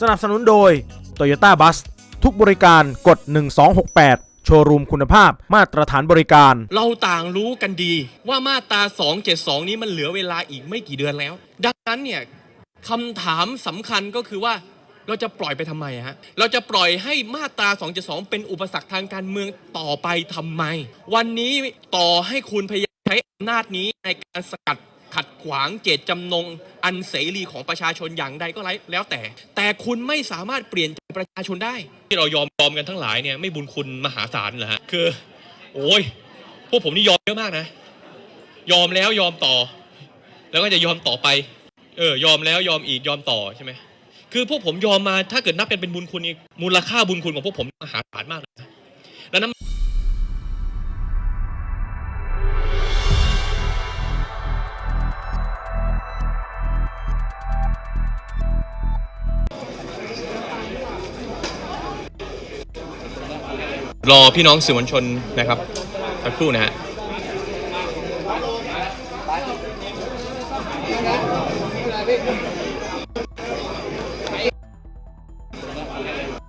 สนับสนุนโดย Toyota Bus ทุกบริการกด 1268 โชว์รูมคุณภาพมาตรฐานบริการ เราต่างรู้กันดีว่ามาตรา 272 นี้มันเหลือเวลาอีกไม่กี่เดือนแล้ว ดังนั้นเนี่ยคำถามสำคัญก็คือว่าเราจะปล่อยไปทำไมฮะ เราจะปล่อยให้มาตรา 272 เป็นอุปสรรคทางการเมืองต่อไปทำไม วันนี้ต่อให้คุณพยายามใช้อำนาจนี้ในการสกัด ขวางเจตจำนงอันเสรีของประชาชนอย่างใดก็แล้วแต่ แต่คุณไม่สามารถเปลี่ยนใจประชาชนได้ ที่เรายอมยอมกันทั้งหลายเนี่ยไม่บุญคุณมหาศาลเหรอฮะคือ โอ้ยพวกผมนี่ยอมเยอะมากนะ ยอมแล้วยอมต่อ แล้วก็จะยอมต่อไป เออยอมแล้วยอมอีกยอมต่อใช่ไหมคือพวกผมยอมมาถ้าเกิดนับเป็นเป็นบุญคุณนี่มูลค่าบุญคุณของพวกผมมหาศาลมากเลยนะดังนั้น รอพี่น้องสื่อมวลชนนะครับสักครู่นะฮะ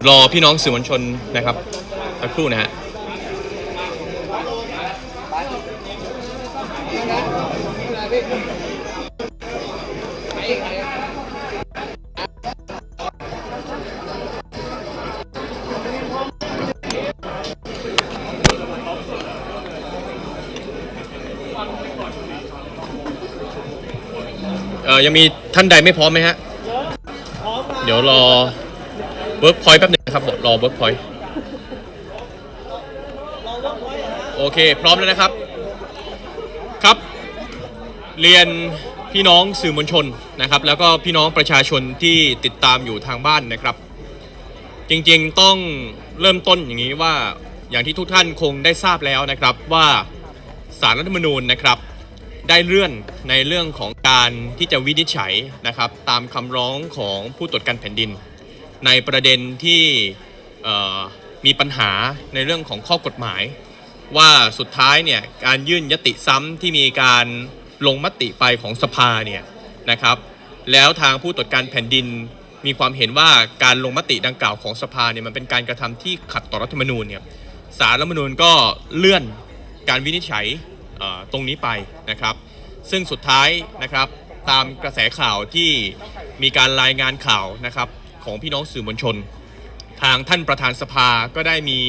รอพี่น้องสื่อมวลชนนะครับสักครู่นะฮะ เออยังมีท่านใดไม่พร้อมไหมฮะ เดี๋ยวรอเวิร์กพอยต์แป๊บหนึงนะครับรอเวิร์กพอยต์โอเค พร้อมแล้วนะครับ ครับ เรียนพี่น้องสื่อมวลชนนะครับ แล้วก็พี่น้องประชาชนที่ติดตามอยู่ทางบ้านนะครับ จริงๆต้องเริ่มต้นอย่างนี้ว่าอย่างที่ทุกท่านคงได้ทราบแล้วนะครับว่า สารรัฐธรรมนูญนะครับ ได้เลื่อนในเรื่องของการที่จะวินิจฉัยนะครับ ตามคำร้องของผู้ตรวจการแผ่นดิน ในประเด็นที่มีปัญหาในเรื่องของข้อกฎหมาย ว่าสุดท้ายเนี่ยการยื่นยติซ้ำที่มีการลงมติไปของสภาเนี่ยนะครับแล้วทางผู้ตรวจการแผ่นดินมีความเห็นว่าการลงมติดังกล่าวของสภาเนี่ยมันเป็นการกระทำที่ขัดต่อรัฐธรรมนูญเนี่ยสารรัฐธรรมนูญก็เลื่อน การวินิจฉัยตรงนี้ไปนะครับ ซึ่งสุดท้ายนะครับตามกระแสข่าวที่มีการรายงานข่าวนะครับของพี่น้องสื่อมวลชน ทางท่านประธานสภาก็ได้มี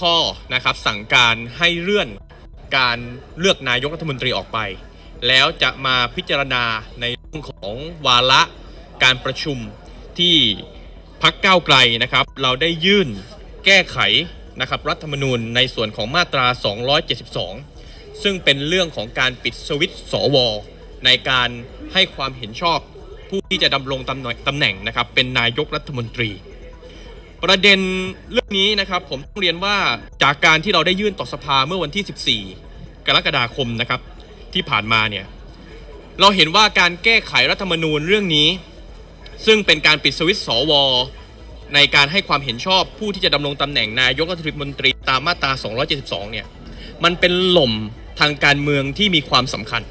ข้อนะครับสั่งการให้เลื่อนการเลือกนายกรัฐมนตรีออกไป แล้วจะมาพิจารณาในเรื่องของวาระการประชุมที่พักเก้าไกลนะครับ เราได้ยื่นแก้ไข นะครับรัฐธรรมนูญในส่วนของมาตรา 272 ซึ่งเป็นเรื่องของการปิดสวิตช์สว ในการให้ความเห็นชอบผู้ที่จะดำรงตำแหน่งตำแหน่งนะครับเป็นนายกรัฐมนตรี ประเด็นเรื่องนี้นะครับผมต้องเรียนว่าจากการที่เราได้ยื่นต่อสภาเมื่อวันที่ 14 กรกฎาคมนะครับที่ผ่านมาเนี่ยเราเห็นว่าการแก้ไขรัฐธรรมนูญเรื่องนี้ ซึ่งเป็นการปิดสวิตช์สว ในการให้ความเห็นชอบผู้ที่จะดำรงตำแหน่งนายกรัฐมนตรีตามมาตรา 272 เนี่ย มันเป็นหล่มทางการเมืองที่มีความสำคัญ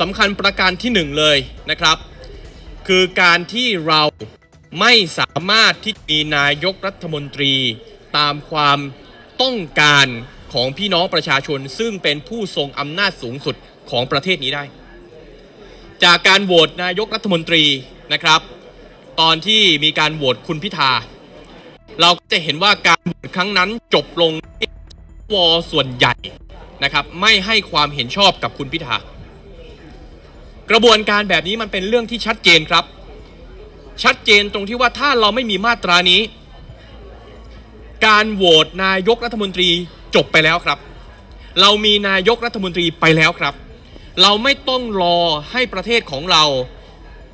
สำคัญประการที่หนึ่งเลยนะครับ คือการที่เราไม่สามารถที่มีนายกรัฐมนตรีตามความต้องการของพี่น้องประชาชน ซึ่งเป็นผู้ทรงอำนาจสูงสุดของประเทศนี้ได้ จากการโหวตนายกรัฐมนตรีนะครับ ตอนที่มีการโหวตคุณพิธา เราก็จะเห็นว่าการโหวตครั้งนั้นจบลงที่วส่วนใหญ่นะครับไม่ให้ความเห็นชอบกับคุณพิธา กระบวนการแบบนี้มันเป็นเรื่องที่ชัดเจนครับ ชัดเจนตรงที่ว่าถ้าเราไม่มีมาตรานี้ การโหวตนายกรัฐมนตรีจบไปแล้วครับ เรามีนายกรัฐมนตรีไปแล้วครับ เราไม่ต้องรอให้ประเทศของเรา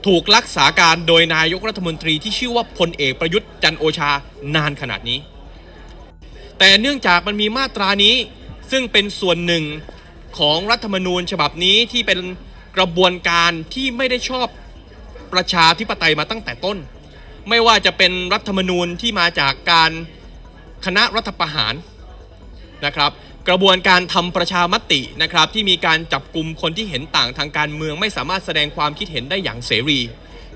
ถูกรักษาการโดยนายกรัฐมนตรีที่ชื่อว่าพลเอกประยุทธ์จันโอชานานขนาดนี้ แต่เนื่องจากมันมีมาตรานี้ซึ่งเป็นส่วนหนึ่งของรัฐธรรมนูญฉบับนี้ที่เป็นกระบวนการที่ไม่ได้ชอบประชาธิปไตยมาตั้งแต่ต้น ไม่ว่าจะเป็นรัฐธรรมนูญที่มาจากการคณะรัฐประหารนะครับ กระบวนการทำประชามตินะครับ ที่มีการจับกลุ่มคนที่เห็นต่างทางการเมือง ไม่สามารถแสดงความคิดเห็นได้อย่างเสรี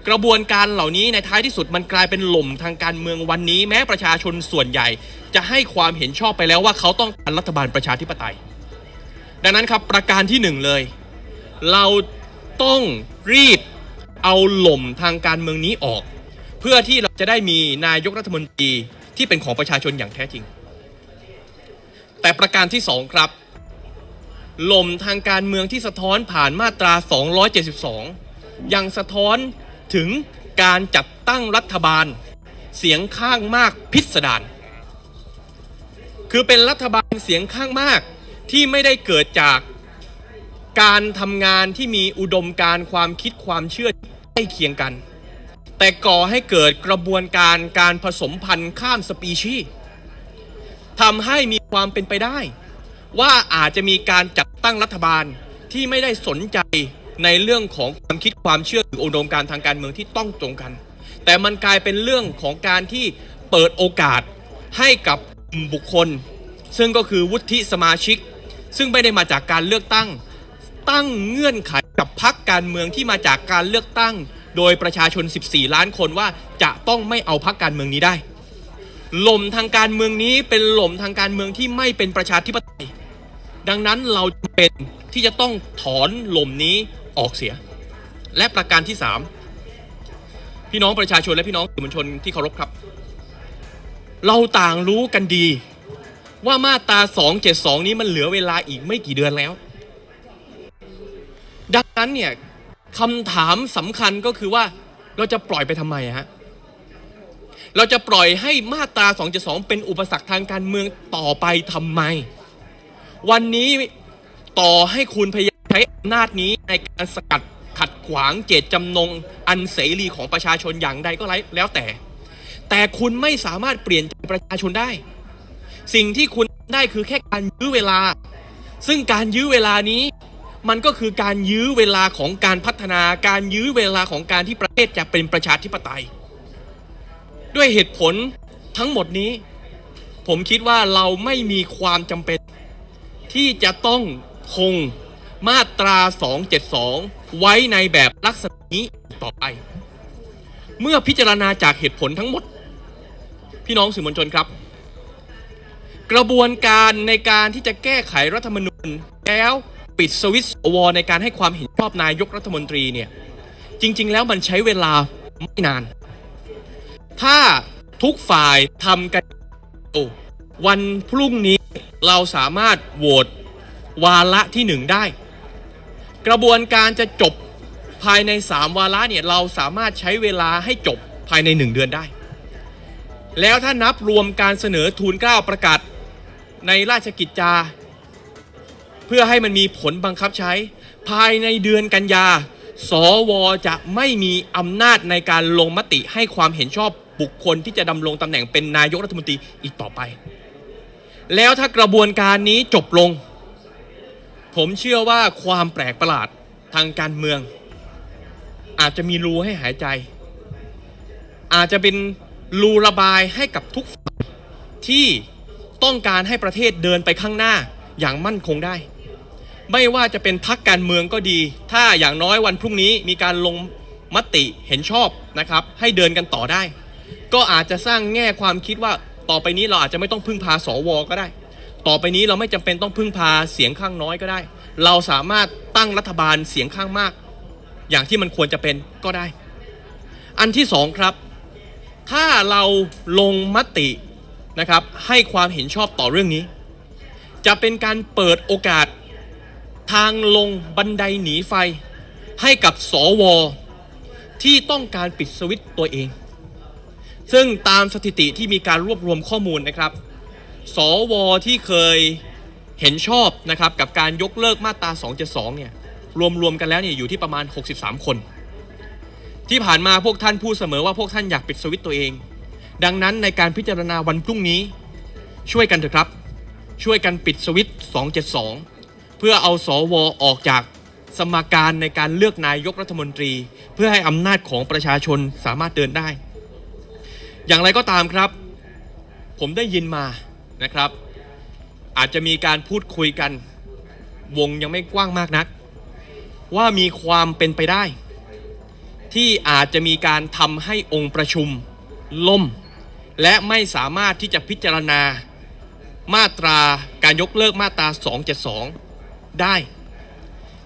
กระบวนการเหล่านี้ในท้ายที่สุดมันกลายเป็นหล่มทางการเมืองวันนี้ แม้ประชาชนส่วนใหญ่ จะให้ความเห็นชอบไปแล้วว่าเขาต้องการรัฐบาลประชาธิปไตย ดังนั้นครับประการที่หนึ่งเลย เราต้องรีบเอาหล่มทางการเมืองนี้ออก เพื่อที่เราจะได้มีนายกรัฐมนตรีที่เป็นของประชาชนอย่างแท้จริง แต่ประการที่สองครับ ลมทางการเมืองที่สะท้อนผ่านมาตรา 272 ยังสะท้อนถึงการจัดตั้งรัฐบาล เสียงข้างมากพิสดารคือเป็นรัฐบาลเสียงข้างมากที่ไม่ได้เกิดจากการทำงานที่มีอุดมการความคิดความเชื่อใกล้เคียงกัน แต่ก่อให้เกิดกระบวนการการผสมพันธุ์ข้ามสปีชีส์ ทำให้มีความเป็นไปได้ ว่าอาจจะมีการจัดตั้งรัฐบาลที่ไม่ได้สนใจในเรื่องของความคิดความเชื่อหรืออุดมการทางการเมืองที่ต้องตรงกัน แต่มันกลายเป็นเรื่องของการที่เปิดโอกาสให้กับบุคคล ซึ่งก็คือวุฒิสมาชิก ซึ่งไม่ได้มาจากการเลือกตั้ง ตั้งเงื่อนไขกับพรรคการเมืองที่มาจากการเลือกตั้ง โดยประชาชน 14 ล้านคนว่าจะต้องไม่เอาพรรคการเมืองนี้ได้ หล่มทางการเมืองนี้เป็นหล่มทางการเมืองที่ไม่เป็นประชาธิปไตย ดังนั้นเราจำเป็นที่จะต้องถอนหล่มนี้ออกเสีย และประการที่ 3 พี่น้องประชาชนและพี่น้องสื่อมวลชนที่เคารพครับ เราต่างรู้กันดี ว่ามาตรา 272 นี้มันเหลือเวลาอีกไม่กี่เดือนแล้ว ดังนั้นเนี่ยคำถามสำคัญก็คือว่าเราจะปล่อยไปทำไมฮะ เราจะปล่อยให้มาตรา 272 เป็นอุปสรรคทางการเมืองต่อไปทำไม วันนี้ต่อให้คุณพยายามใช้อำนาจนี้ในการสกัดขัดขวางเจตจำนง อันเสรีของประชาชนอย่างใดก็แล้วแต่ แต่คุณไม่สามารถเปลี่ยนใจประชาชนได้ สิ่งที่คุณได้คือแค่การยื้อเวลา ซึ่งการยื้อเวลานี้มันก็คือการยื้อเวลาของการพัฒนาการยื้อเวลาของการที่ประเทศจะเป็นประชาธิปไตย ด้วยเหตุผลทั้งหมดนี้ ผมคิดว่าเราไม่มีความจำเป็น ที่จะต้องคงมาตรา 272 ไว้ในแบบลักษณะนี้ต่อไป เมื่อพิจารณาจากเหตุผลทั้งหมด พี่น้องสื่อมวลชนครับ กระบวนการในการที่จะแก้ไขรัฐธรรมนูญแล้วปิดสวิตช์สวในการให้ความเห็นชอบนายกรัฐมนตรีเนี่ย จริง ๆ แล้วมันใช้เวลาไม่นาน ถ้าทุกฝ่ายทำกันวันพรุ่งนี้เราสามารถโหวตวาระที่หนึ่งได้ กระบวนการจะจบภายใน 3 วาระเนี่ยเราสามารถใช้เวลาให้จบภายใน 1 เดือนได้ แล้วถ้านับรวมการเสนอทูลเกล้าประกาศในราชกิจจา เพื่อให้มันมีผลบังคับใช้ ภายในเดือนกันยา สวจะไม่มีอำนาจในการลงมติให้ความเห็นชอบ บุคคลที่จะดำรงตำแหน่งเป็นนายกรัฐมนตรีอีกต่อไป แล้วถ้ากระบวนการนี้จบลง ผมเชื่อว่าความแปลกประหลาดทางการเมือง อาจจะมีรูให้หายใจ อาจจะเป็นรูระบายให้กับทุกฝ่ายที่ต้องการให้ประเทศเดินไปข้างหน้าอย่างมั่นคงได้ ไม่ว่าจะเป็นพักการเมืองก็ดี ถ้าอย่างน้อยวันพรุ่งนี้มีการลงมติเห็นชอบนะครับ ให้เดินกันต่อได้ ก็อาจจะสร้างแง่ความคิดว่าต่อไปนี้เราอาจจะไม่ต้องพึ่งพาสวก็ได้ ต่อไปนี้เราไม่จำเป็นต้องพึ่งพาเสียงข้างน้อยก็ได้ เราสามารถตั้งรัฐบาลเสียงข้างมาก อย่างที่มันควรจะเป็นก็ได้ อันที่สองครับ ถ้าเราลงมตินะครับให้ความเห็นชอบต่อเรื่องนี้ จะเป็นการเปิดโอกาสทางลงบันไดหนีไฟให้กับสวที่ต้องการปิดสวิตตัวเอง ซึ่งตามสถิติที่มีการรวบรวมข้อมูลนะครับ สวที่เคยเห็นชอบนะครับกับการยกเลิกมาตรา 272 เนี่ยรวมๆกันแล้วเนี่ยอยู่ที่ประมาณ 63 คน ที่ผ่านมาพวกท่านพูดเสมอว่าพวกท่านอยากปิดสวิตตัวเอง ดังนั้นในการพิจารณาวันพรุ่งนี้ ช่วยกันเถอะครับ ช่วยกันปิดสวิต 272 เพื่อเอาสวออกจากสมการในการเลือกนายกรัฐมนตรี เพื่อให้อำนาจของประชาชนสามารถเดินได้ อย่างไรก็ตามครับ ผมได้ยินมานะครับ อาจจะมีการพูดคุยกัน วงยังไม่กว้างมากนัก ว่ามีความเป็นไปได้ ที่อาจจะมีการทำให้องค์ประชุม ล่ม และไม่สามารถที่จะพิจารณามาตราการยกเลิกมาตรา 272 ได้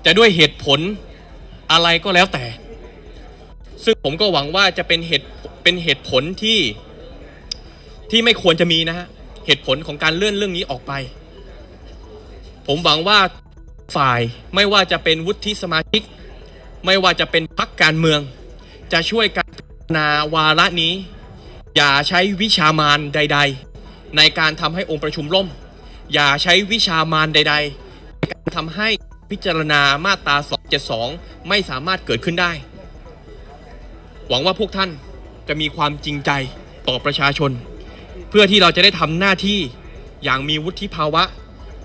จะด้วยเหตุผลอะไรก็แล้วแต่ ซึ่งผมก็หวังว่าจะเป็นเหตุ เป็นเหตุผลที่ที่ไม่ควรจะมีนะฮะเหตุผลของการเลื่อนเรื่องนี้ออกไป ผมหวังว่าฝ่ายไม่ว่าจะเป็นวุฒิสมาชิก ไม่ว่าจะเป็นพรรคการเมือง จะช่วยกันพิจารณาวาระนี้ อย่าใช้วิชามารใด ๆ ในการทำให้องค์ประชุมล่ม อย่าใช้วิชามารใด ๆ ในการทำให้พิจารณามาตรา 272 ไม่สามารถเกิดขึ้นได้ หวังว่าพวกท่าน จะมีความจริงใจต่อประชาชน เพื่อที่เราจะได้ทำหน้าที่อย่างมีวุฒิภาวะ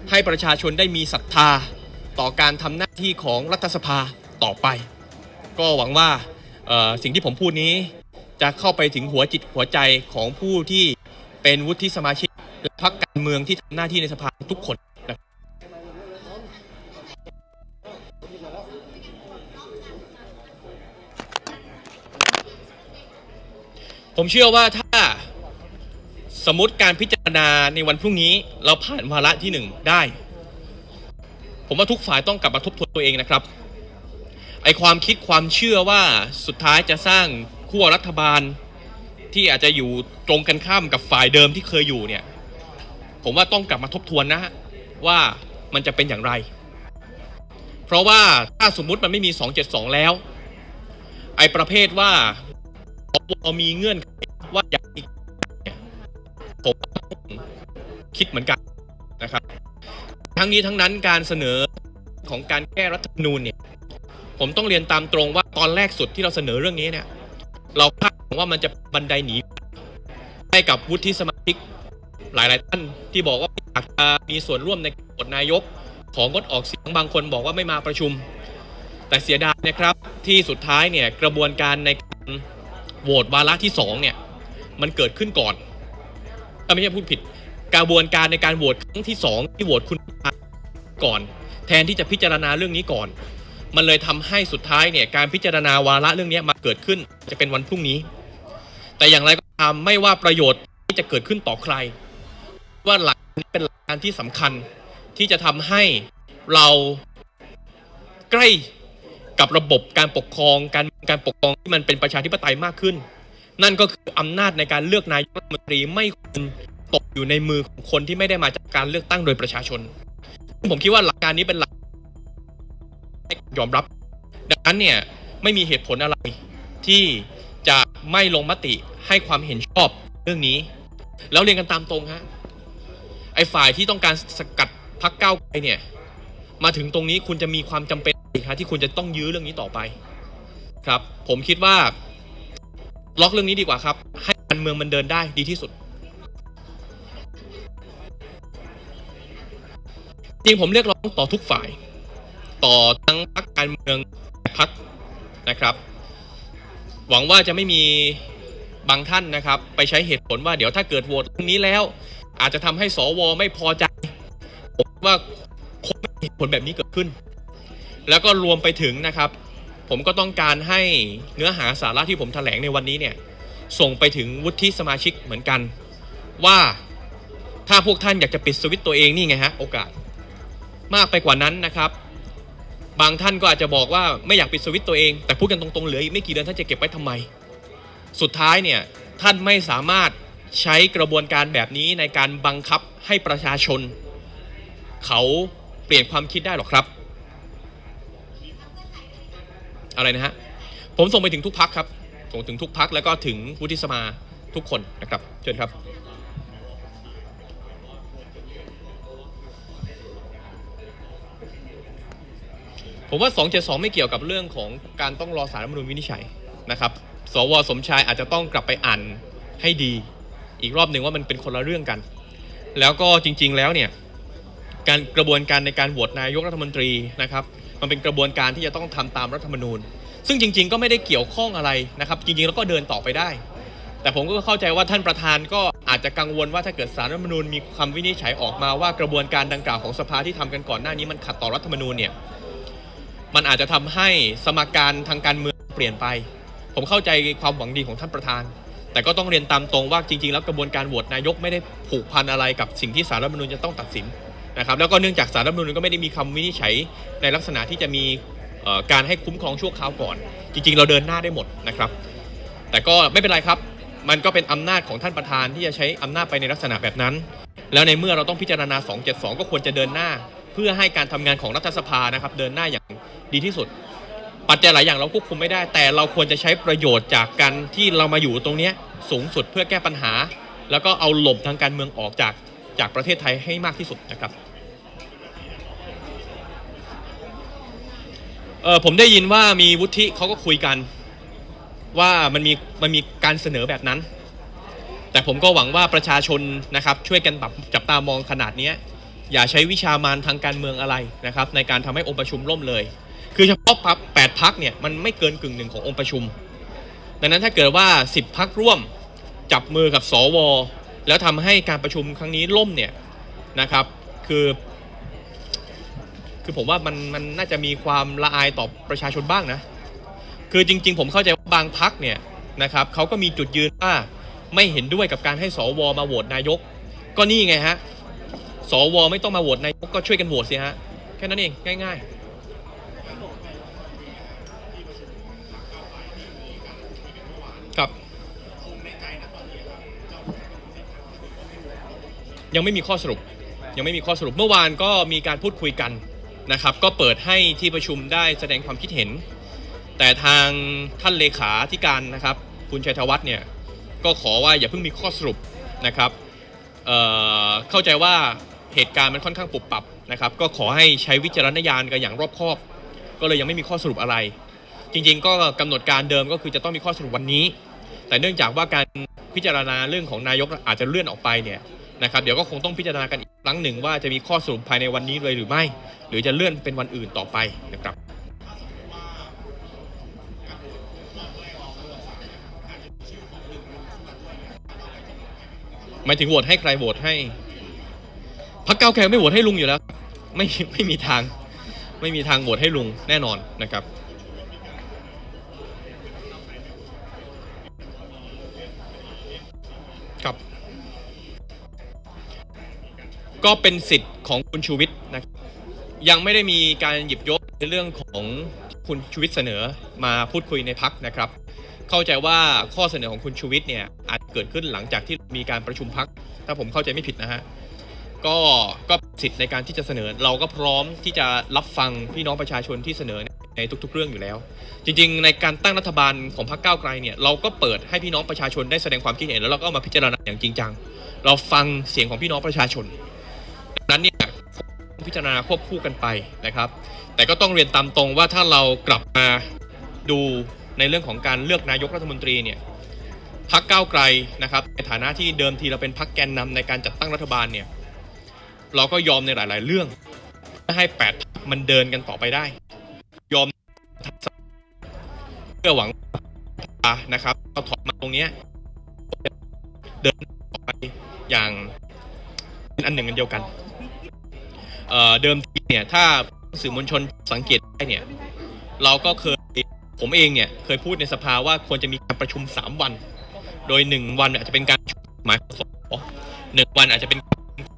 ให้ประชาชนได้มีศรัทธาต่อการทำหน้าที่ของรัฐสภาต่อไป ก็หวังว่าสิ่งที่ผมพูดนี้จะเข้าไปถึงหัวจิตหัวใจของผู้ที่เป็นวุฒิสมาชิกและพรรคการเมืองที่ทำหน้าที่ในสภาทุกคน ผมเชื่อว่าถ้าสมมติการพิจารณาในวันพรุ่งนี้ เราผ่านวาระที่หนึ่งได้ ผมว่าทุกฝ่ายต้องกลับมาทบทวนตัวเองนะครับ ไอความคิดความเชื่อว่าสุดท้ายจะสร้างขั้วรัฐบาลที่อาจจะอยู่ตรงกันข้ามกับฝ่ายเดิมที่เคยอยู่เนี่ย ผมว่าต้องกลับมาทบทวนนะฮะว่ามันจะเป็นอย่างไร เพราะว่าถ้าสมมุติมันไม่มี 272 แล้ว ไอประเภทว่า สวมีเงื่อนไขว่าอยากผมคิดเหมือนกันนะครับ ทั้งนี้ทั้งนั้นการเสนอของการแก้รัฐธรรมนูญเนี่ย ผมต้องเรียนตามตรงว่าตอนแรกสุดที่เราเสนอเรื่องนี้เนี่ย เราคาดหวังว่ามันจะบันไดหนีให้กับวุฒิสมาชิกหลาย ๆ ท่านที่บอกว่าอยากจะมีส่วนร่วมในการโหวตนายกของงดออกเสียงบางคนบอกว่าไม่มาประชุม แต่เสียดายนะครับที่สุดท้ายเนี่ยกระบวนการในการ โหวตวาระที่สองเนี่ยมันเกิดขึ้นก่อนเอ้ยไม่ใช่พูดผิดกระบวนการในการโหวตครั้งที่สองที่โหวตคุณก่อน แทนที่จะพิจารณาเรื่องนี้ก่อน มันเลยทำให้สุดท้ายเนี่ยการพิจารณาวาระเรื่องนี้มาเกิดขึ้นจะเป็นวันพรุ่งนี้ แต่อย่างไรก็ตามไม่ว่าประโยชน์ที่จะเกิดขึ้นต่อใคร ว่าหลักนี้เป็นหลักการที่สำคัญที่จะทำให้เราใกล้ กับระบบการปกครองการการปกครองที่มันเป็นประชาธิปไตยมากขึ้น นั่นก็คืออำนาจในการเลือกนายกรัฐมนตรีไม่ควรตกอยู่ในมือของคนที่ไม่ได้มาจากการเลือกตั้งโดยประชาชน ผมคิดว่าหลักการนี้เป็นหลักยอมรับ ดังนั้นเนี่ยไม่มีเหตุผลอะไรที่จะไม่ลงมติให้ความเห็นชอบเรื่องนี้ แล้วเรียนกันตามตรงฮะไอ้ฝ่ายที่ต้องการสกัดพักเก้าไกลเนี่ย มาถึงตรงนี้คุณจะมีความจำเป็นะที่คุณจะต้องยื้อเรื่องนี้ต่อไป ครับ ผมคิดว่า ล็อกเรื่องนี้ดีกว่าครับ ให้การเมืองมันเดินได้ดีที่สุด จริงผมเรียกร้องต่อทุกฝ่าย ต่อทั้งพรรคการเมืองพรรคนะครับ หวังว่าจะไม่มีบางท่านนะครับ ไปใช้เหตุผลว่าเดี๋ยวถ้าเกิดโหวตเรื่องนี้แล้ว อาจจะทำให้สวไม่พอใจ ผมว่าคงไม่เหตุผลแบบนี้เกิดขึ้น แล้วก็รวมไปถึงนะครับ ผมก็ต้องการให้เนื้อหาสาระที่ผมแถลงในวันนี้เนี่ยส่งไปถึงวุฒิสมาชิกเหมือนกัน ว่าถ้าพวกท่านอยากจะปิดสวิตช์ตัวเองนี่ไงฮะโอกาส มากไปกว่านั้นนะครับ บางท่านก็อาจจะบอกว่าไม่อยากปิดสวิตช์ตัวเอง แต่พูดกันตรงๆเหลืออีกไม่กี่เดือนท่านจะเก็บไว้ทำไม สุดท้ายเนี่ยท่านไม่สามารถใช้กระบวนการแบบนี้ในการบังคับให้ประชาชน เขาเปลี่ยนความคิดได้หรอกครับ อะไรนะฮะ ผมส่งไปถึงทุกพักครับ ส่งถึงทุกพักแล้วก็ถึงวุฒิสมาทุกคนนะครับ เชิญครับ ผมว่า 272 ไม่เกี่ยวกับเรื่องของการต้องรอสารรัฐมนูญวินิจฉัยนะครับ สวสมชายอาจจะต้องกลับไปอ่านให้ดี อีกรอบหนึ่งว่ามันเป็นคนละเรื่องกัน แล้วก็จริง ๆ แล้วเนี่ยการกระบวนการในการโหวตนายกรัฐมนตรีนะครับ มันเป็นกระบวนการที่จะต้องทำตามรัฐธรรมนูญ ซึ่งจริง ๆ ก็ไม่ได้เกี่ยวข้องอะไรนะครับ จริงๆแล้วก็เดินต่อไปได้ แต่ผมก็เข้าใจว่าท่านประธานก็อาจจะกังวลว่าถ้าเกิดสารรัฐธรรมนูญมีคำวินิจฉัยออกมาว่ากระบวนการดังกล่าวของสภาที่ทำกันก่อนหน้านี้มันขัดต่อรัฐธรรมนูญเนี่ยมันอาจจะทำให้สมการทางการเมืองเปลี่ยนไป ผมเข้าใจความหวังดีของท่านประธาน แต่ก็ต้องเรียนตามตรงว่าจริง ๆ แล้วกระบวนการโหวตนายกไม่ได้ผูกพันอะไรกับสิ่งที่สารรัฐธรรมนูญจะต้องตัดสิน นะครับแล้วก็เนื่องจากสารรัฐธรรมนูญก็ไม่ได้มีคำวินิจฉัยในลักษณะที่จะมีการให้คุ้มครองชั่วคราวก่อน จริง ๆ เราเดินหน้าได้หมดนะครับ แต่ก็ไม่เป็นไรครับ มันก็เป็นอำนาจของท่านประธานที่จะใช้อำนาจไปในลักษณะแบบนั้น แล้วในเมื่อเราต้องพิจารณา 272 ก็ควรจะเดินหน้า เพื่อให้การทำงานของรัฐสภานะครับ เดินหน้าอย่างดีที่สุด ปัจจัยหลายอย่างเราควบคุมไม่ได้ แต่เราควรจะใช้ประโยชน์จากการที่เรามาอยู่ตรงนี้สูงสุดเพื่อแก้ปัญหา แล้วก็เอาหลบทางการเมืองออกจาก จากประเทศไทยให้มากที่สุดนะครับเออผมได้ยินว่ามีวุฒิเขาก็คุยกัน ว่ามันมีมันมีการเสนอแบบนั้น แต่ผมก็หวังว่าประชาชนนะครับช่วยกันแบบจับตามองขนาดนี้อย่าใช้วิชามารทางการเมืองอะไรนะครับ ในการทำให้องค์ประชุมล่มเลย คือเฉพาะพักแปดพักเนี่ยมันไม่เกินกึ่งหนึ่งขององค์ประชุม ดังนั้นถ้าเกิดว่า 10พักร่วมจับมือกับสว แล้วทำให้การประชุมครั้งนี้ล่มเนี่ยนะครับ คือ คือผมว่ามันมันน่าจะมีความละอายต่อประชาชนบ้างนะ คือจริง ๆ ผมเข้าใจว่าบางพักเนี่ยนะครับเขาก็มีจุดยืนว่าไม่เห็นด้วยกับการให้สวมาโหวตนายก ก็นี่ไงฮะสวไม่ต้องมาโหวตนายกก็ช่วยกันโหวตสิฮะแค่นั้นเองง่าย ๆครับ ยังไม่มีข้อสรุป ยังไม่มีข้อสรุปเมื่อวานก็มีการพูดคุยกันนะครับ ก็เปิดให้ที่ประชุมได้แสดงความคิดเห็น แต่ทางท่านเลขาธิการนะครับ คุณชัยธวัฒน์เนี่ยก็ขอว่าอย่าเพิ่งมีข้อสรุปนะครับเเข้าใจว่าเหตุการณ์มันค่อนข้างปุบปับนะครับ ก็ขอให้ใช้วิจารณญาณกันอย่างรอบคอบ ก็เลยยังไม่มีข้อสรุปอะไร จริงๆ ก็กำหนดการเดิมก็คือจะต้องมีข้อสรุปวันนี้ แต่เนื่องจากว่าการพิจารณาเรื่องของนายกอาจจะเลื่อนออกไปเนี่ย นะครับเดี๋ยวก็คงต้องพิจารณากันอีกครั้งหนึ่งว่าจะมีข้อสรุปภายในวันนี้เลยหรือไม่ หรือจะเลื่อนเป็นวันอื่นต่อไปนะครับหมายถึงโหวตให้ใครโหวตให้พักเก้าวไกไม่โหวตให้ลุงอยู่แล้ว ไม่ไม่มีทาง ไม่มีทางโหวตให้ลุงแน่นอนนะครับ ก็เป็นสิทธิ์ของคุณชูวิทย์นะครับยังไม่ได้มีการหยิบยกในเรื่องของคุณชูวิทย์เสนอมาพูดคุยในพักนะครับ เข้าใจว่าข้อเสนอของคุณชูวิทย์เนี่ยอาจเกิดขึ้นหลังจากที่มีการประชุมพักถ้าผมเข้าใจไม่ผิดนะฮะก็ก็สิทธิ์ในการที่จะเสนอ เราก็พร้อมที่จะรับฟังพี่น้องประชาชนที่เสนอในทุกๆเรื่องอยู่แล้ว จริงๆ ในการตั้งรัฐบาลของพรรคก้าวไกลเนี่ยเราก็เปิดให้พี่น้องประชาชนได้แสดงความคิดเห็นแล้วเราก็ามาพิจารณาอย่างจริงจังเราฟังเสียงของพี่น้องประชาชน นั้นเนี่ยพิจารณาควบคู่กันไปนะครับ แต่ก็ต้องเรียนตามตรงว่าถ้าเรากลับมาดูในเรื่องของการเลือกนายกรัฐมนตรีเนี่ยพักก้าวไกลนะครับในฐานะที่เดิมทีเราเป็นพักแกนนำในการจัดตั้งรัฐบาลเนี่ยเราก็ยอมในหลาย ๆ เรื่องให้แปดพรรคมันเดินกันต่อไปได้ ยอมเพื่อหวังนะครับเราถอดมาตรงเนี้ยเดินต่อไปอย่างเป็นอันหนึ่งอันเดียวกัน เอ่อเดิมทีเนี่ยถ้าสื่อมวลชนสังเกตได้เนี่ยเราก็เคยผมเองเนี่ยเคยพูดในสภาว่าควรจะมีการประชุม 3 วัน โดย 1 วันอาจจะเป็นการหมายของสสหนึ่งวันอาจจะเป็น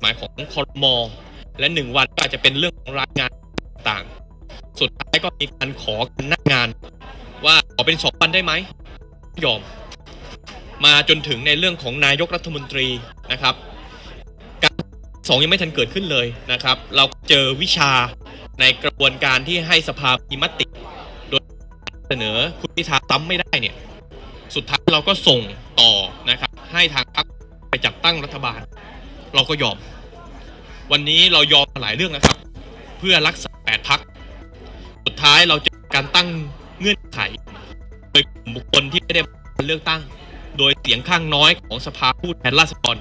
หมายของคอรมอและ 1 วันก็อาจจะเป็นเรื่องของรายงานต่างสุดท้ายก็มีการขอกันหน้างาน ว่าขอเป็นสองวันได้ไหมยอม มาจนถึงในเรื่องของนายกรัฐมนตรีนะครับ สองยังไม่ทันเกิดขึ้นเลยนะครับ เราเจอวิชาในกระบวนการที่ให้สภามีมติ โดยเสนอคุณพิธาซ้ำไม่ได้เนี่ย สุดท้ายเราก็ส่งต่อนะครับ ให้ทางพรรคไปจัดตั้งรัฐบาล เราก็ยอม วันนี้เรายอมหลายเรื่องนะครับ เพื่อรักษาแปดพักสุดท้ายเราจอการตั้งเงื่อนไข โดยกลุ่มบุคคลที่ไม่ได้เลือกตั้ง โดยเสียงข้างน้อยของสภาผู้แทนราษฎร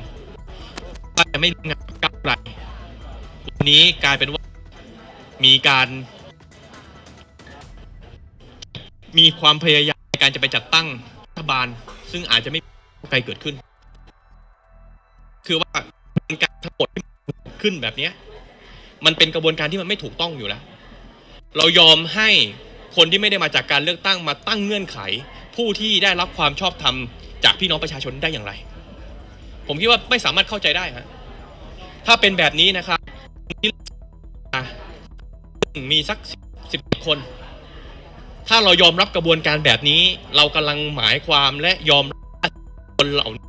ว่าจะไม่ร่วมงานกับก้า ไกลวันนี้กลายเป็นว่ามีการ มีความพยายามในการจะไปจัดตั้งรัฐบาล ซึ่งอาจจะไม่มีก้าวไกลเกิดขึ้น คือว่าการทั้งหมดที่เกิดขึ้นแบบเนี้ย มันเป็นกระบวนการที่มันไม่ถูกต้องอยู่แล้ว เรายอมให้คนที่ไม่ได้มาจากการเลือกตั้งมาตั้งเงื่อนไข ผู้ที่ได้รับความชอบธรรมจากพี่น้องประชาชนได้อย่างไร ผมคิดว่าไม่สามารถเข้าใจได้ฮะ ถ้าเป็นแบบนี้นะครับมีสักสิบคน ถ้าเรายอมรับกระบวนการแบบนี้ เรากำลังหมายความและยอมรับคนเหล่านี้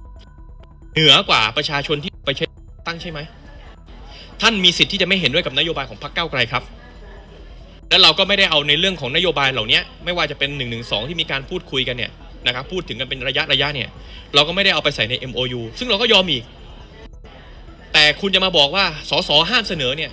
เหนือกว่าประชาชนที่ไปใช้ตั้งใช่ไหม ท่านมีสิทธิ์ที่จะไม่เห็นด้วยกับนโยบายของพรรคเก้าไกลครับ และเราก็ไม่ได้เอาในเรื่องของนโยบายเหล่านี้ไม่ว่าจะเป็น1นึที่มีการพูดคุยกันเนี่ยนะครับพูดถึงกันเป็นระยะระยะเนี่ย เราก็ไม่ได้เอาไปใส่ใน MOU ซึ่งเราก็ยอมอีก แต่คุณจะมาบอกว่าสสห้ามเสนอเนี่ย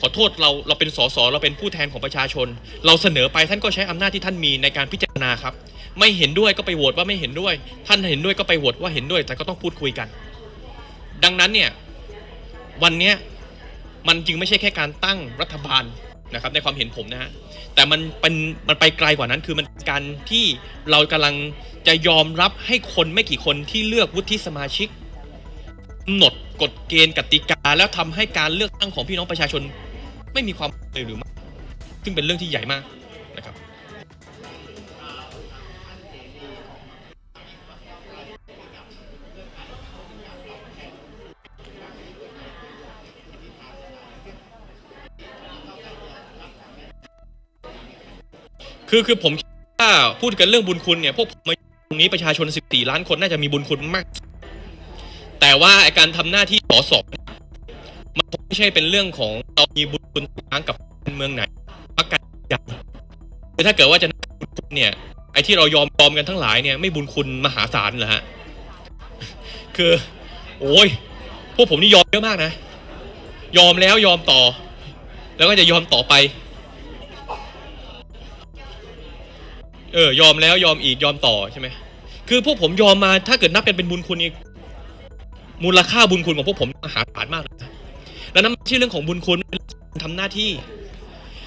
ขอโทษเราเราเป็นสสเราเป็นผู้แทนของประชาชน เราเสนอไปท่านก็ใช้อำนาจที่ท่านมีในการพิจารณาครับ ไม่เห็นด้วยก็ไปโหวตว่าไม่เห็นด้วย ท่านเห็นด้วยก็ไปโหวตว่าเห็นด้วย แต่ก็ต้องพูดคุยกัน ดังนั้นเนี่ยวันนี้มันจึงไม่ใช่แค่การตั้งรัฐบาลนะครับในความเห็นผมนะฮะแต่มันเป็นมันไปไกลกว่านั้นคือมันการที่เรากำลังจะยอมรับให้คนไม่กี่คนที่เลือกวุฒิสมาชิกำหนดกฎเกณฑ์กติกา แล้วทำให้การเลือกตั้งของพี่น้องประชาชน ไม่มีความเลยหรือไม่ซึ่งเป็นเรื่องที่ใหญ่มากนะครับคือคือผมคิดว่าพูดกันเรื่องบุญคุณเนี่ยพวกผมมาตรงนี้ประชาชน 14 ล้านคนน่าจะมีบุญคุณมาก แต่ว่าการทำหน้าที่สสมันไม่ใช่เป็นเรื่องของเรามีบุญคุณทางกับเมืองไหนพรรคการใหญ่คือถ้าเกิดว่าจะนับบุญคุณเนี่ย ไอ้ที่เรายอมยอมกันทั้งหลายเนี่ยไม่บุญคุณมหาศาลเหรอฮะคือ โอ้ยพวกผมนี่ยอมเยอะมากนะ ยอมแล้วยอมต่อ แล้วก็จะยอมต่อไป เออ ยอมแล้วยอมอีกยอมต่อใช่ไหมคือพวกผมยอมมาถ้าเกิดนับเป็นเป็นบุญคุณนี่ มูลค่าบุญคุณของพวกผมมหาศาลมากเลยนะแล้วนั่นไม่ใช่เรื่องของบุญคุณทำหน้าที่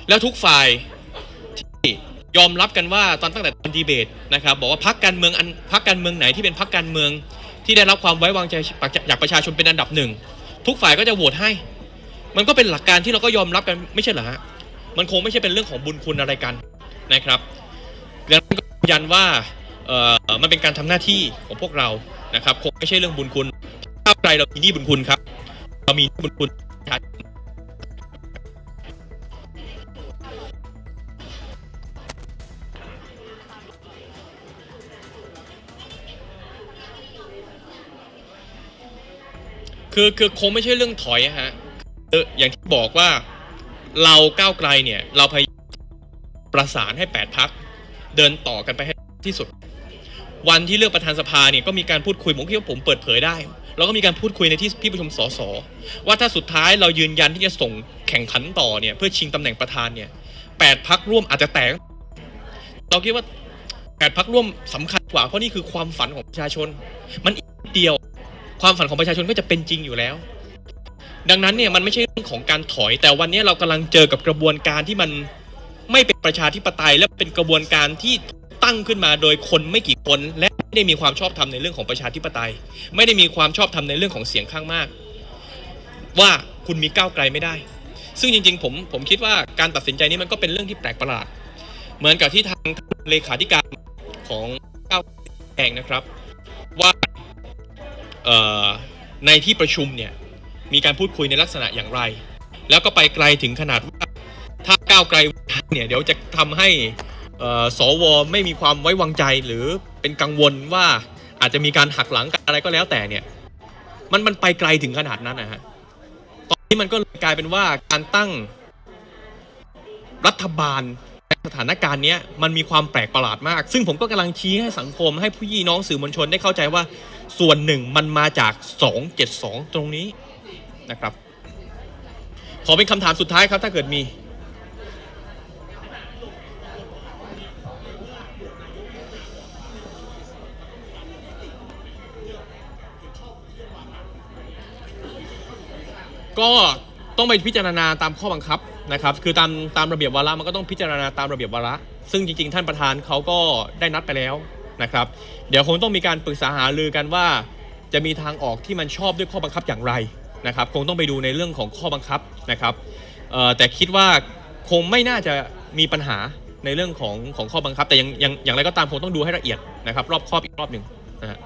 แล้วทุกฝ่ายที่ยอมรับกันว่าตอนตั้งแต่ตอนดีเบตนะครับ บอกว่าพักการเมืองอันพักการเมืองไหนที่เป็นพักการเมืองที่ได้รับความไว้วางใจจากประชาชนเป็นอันดับหนึ่งทุกฝ่ายก็จะโหวตให้ มันก็เป็นหลักการที่เราก็ยอมรับกันไม่ใช่เหรอฮะมันคงไม่ใช่เป็นเรื่องของบุญคุณอะไรกันนะครับดังนั้นก็ยืนยันว่าเอ่อมันเป็นการทำหน้าที่ของพวกเรานะครับคงไม่ใช่เรื่องบุญคุณ ไกลเรามีหนี้บุญคุณครับ เรามีหนี้บุญคุณคือคือคงไม่ใช่เรื่องถอยอะฮะคืออย่างที่บอกว่าเราก้าวไกลเนี่ย เราพยายามประสานให้แปดพักเดินต่อกันไปให้ที่สุด วันที่เลือกประธานสภาเนี่ยก็มีการพูดคุยผมคิดว่าผมเปิดเผยได้ แล้วก็มีการพูดคุยในที่ที่ประชุมสสว่าถ้าสุดท้ายเรายืนยันที่จะส่งแข่งขันต่อเนี่ยเพื่อชิงตำแหน่งประธานเนี่ยแปดพักร่วมอาจจะแตกเราคิดว่าแปดพักร่วมสำคัญกว่าเพราะนี่คือความฝันของประชาชน มันอีกนิดเดียวความฝันของประชาชนก็จะเป็นจริงอยู่แล้ว ดังนั้นเนี่ยมันไม่ใช่เรื่องของการถอย แต่วันนี้เรากำลังเจอกับกระบวนการที่มันไม่เป็นประชาธิปไตยและเป็นกระบวนการที่ ตั้งขึ้นมาโดยคนไม่กี่คนและไม่ได้มีความชอบธรรมในเรื่องของประชาธิปไตย ไม่ได้มีความชอบธรรมในเรื่องของเสียงข้างมาก ว่าคุณมีก้าวไกลไม่ได้ ซึ่งจริง ๆ ผมผมคิดว่าการตัดสินใจนี้มันก็เป็นเรื่องที่แปลกประหลาด เหมือนกับที่ทางเลขาธิการของก้าวไกลแองนะครับ ว่าในที่ประชุมเนี่ยมีการพูดคุยในลักษณะอย่างไร แล้วก็ไปไกลถึงขนาดว่าถ้าก้าวไกลเนี่ยเดี๋ยวจะทำให้ สวไม่มีความไว้วางใจหรือเป็นกังวลว่าอาจจะมีการหักหลังกันอะไรก็แล้วแต่เนี่ย มันมันไปไกลถึงขนาดนั้นนะฮะตอนนี้มันก็กลายเป็นว่าการตั้งรัฐบาลในสถานการณ์นี้มันมีความแปลกประหลาดมาก ซึ่งผมก็กำลังชี้ให้สังคมให้ผู้ยี่น้องสื่อมวลชนได้เข้าใจว่าส่วนหนึ่งมันมาจาก 272 ตรงนี้นะครับ ขอเป็นคำถามสุดท้ายครับถ้าเกิดมี ก็ต้องไปพิจารณาตามข้อบังคับนะครับ คือตามตามระเบียบวาระมันก็ต้องพิจารณาตามระเบียบวาระ ซึ่งจริง ๆ ท่านประธานเขาก็ได้นัดไปแล้วนะครับ เดี๋ยวคงต้องมีการปรึกษาหารือกันว่า จะมีทางออกที่มันชอบด้วยข้อบังคับอย่างไรนะครับ คงต้องไปดูในเรื่องของข้อบังคับนะครับแต่คิดว่าคงไม่น่าจะมีปัญหาในเรื่องของของข้อบังคับ แต่ยังยังอย่างไรก็ตามคงต้องดูให้ละเอียดนะครับ รอบครอบอีกรอบหนึ่งนะฮะ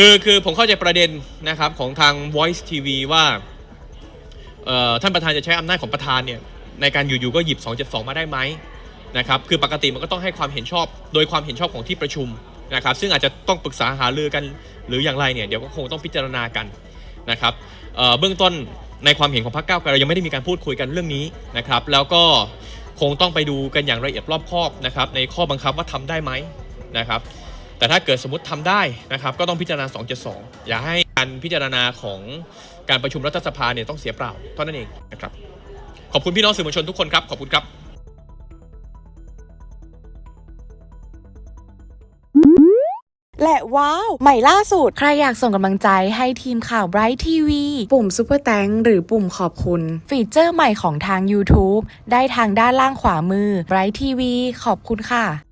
คือคือผมเข้าใจประเด็นนะครับของทาง Voice TV ว่าท่านประธานจะใช้อำนาจของประธานเนี่ยในการอยู่ๆก็หยิบ 272 มาได้ไหมนะครับคือปกติมันก็ต้องให้ความเห็นชอบ โดยความเห็นชอบของที่ประชุมนะครับ ซึ่งอาจจะต้องปรึกษาหารือกันหรืออย่างไรเนี่ยเดี๋ยวก็คงต้องพิจารณากันนะครับเบื้องต้นในความเห็นของพรรคก้าวไกลเรายังไม่ได้มีการพูดคุยกันเรื่องนี้นะครับ แล้วก็คงต้องไปดูกันอย่างละเอียดรอบคอบนะครับในข้อบังคับว่าทำได้ไหมนะครับ แต่ถ้าเกิดสมมติทำได้นะครับ ก็ต้องพิจารณา 272 อย่าให้การพิจารณาของการประชุมรัฐสภาเนี่ยต้องเสียเปล่าเท่านั้นเองนะครับ ขอบคุณพี่น้องสื่อมวลชนทุกคนครับ ขอบคุณครับและว้าว ใหม่ล่าสุด ใครอยากส่งกำลังใจให้ทีมข่าว Bright TV ปุ่ม Super t h a n k หรือปุ่มขอบคุณ ฟีเจอร์ใหม่ของทาง YouTube ได้ทางด้านล่างขวามือ Bright TV ขอบคุณค่ะ